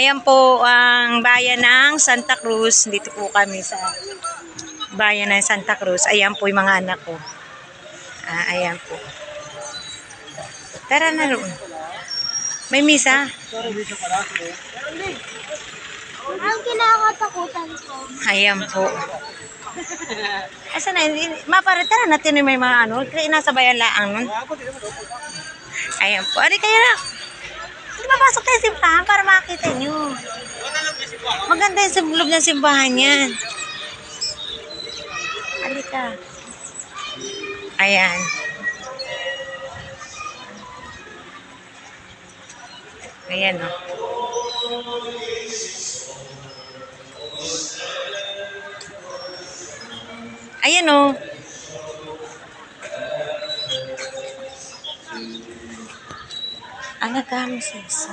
Ayan po ang bayan ng Santa Cruz. Dito po kami sa bayan ng Santa Cruz. Ayan po yung mga anak ko. Ah, ayan po. Tara na roon. May misa? Ang kinakatakutan ko. Ayan po. Asa na, mapare, tara natin yung may mga ano, kaya nasa bayan laang nun. Ayan po. Ari kayo na. Makita nyo. Maganda yung loob ng simbahan yan. Halika. Ayan. Ayan o. Ayan o. Ang nagkamo sa isa.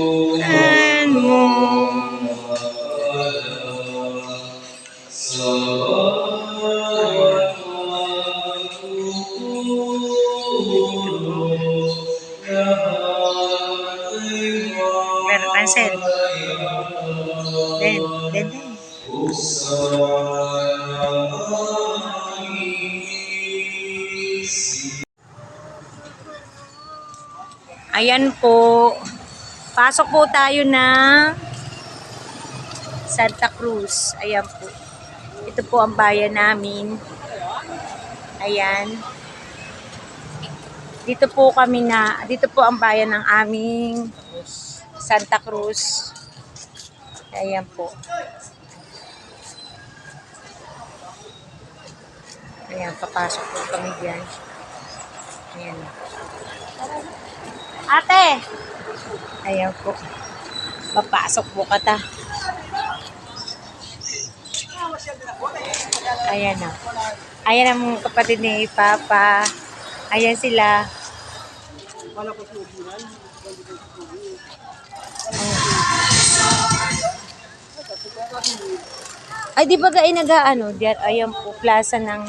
And mo. Meron cancel. Den, den, den. Ayan po. Pasok po tayo ng Santa Cruz. Ayan po. Ito po ang bayan namin. Ayan. Dito po kami na, dito po ang bayan ng aming Santa Cruz. Ayan po. Ayan, papasok po kami dyan. Ayan. Ate! Ayan po. Papasok po kata. Ayan na. Ayan ang kapatid ni Papa. Ayan sila. Ay, di ba gain nag-ano? Ayan po, plaza ng...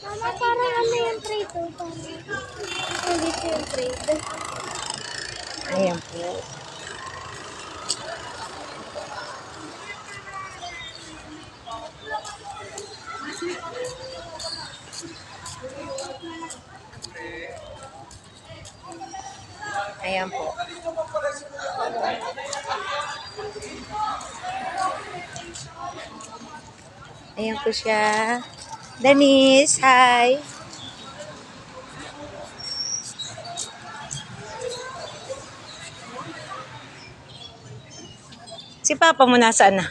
Mama, parang ano yung trade to? Parang hindi ito yung trade. Ayan po. Ayan po. Ayan po siya. Denise, hi. Si Papa mo nasaan na?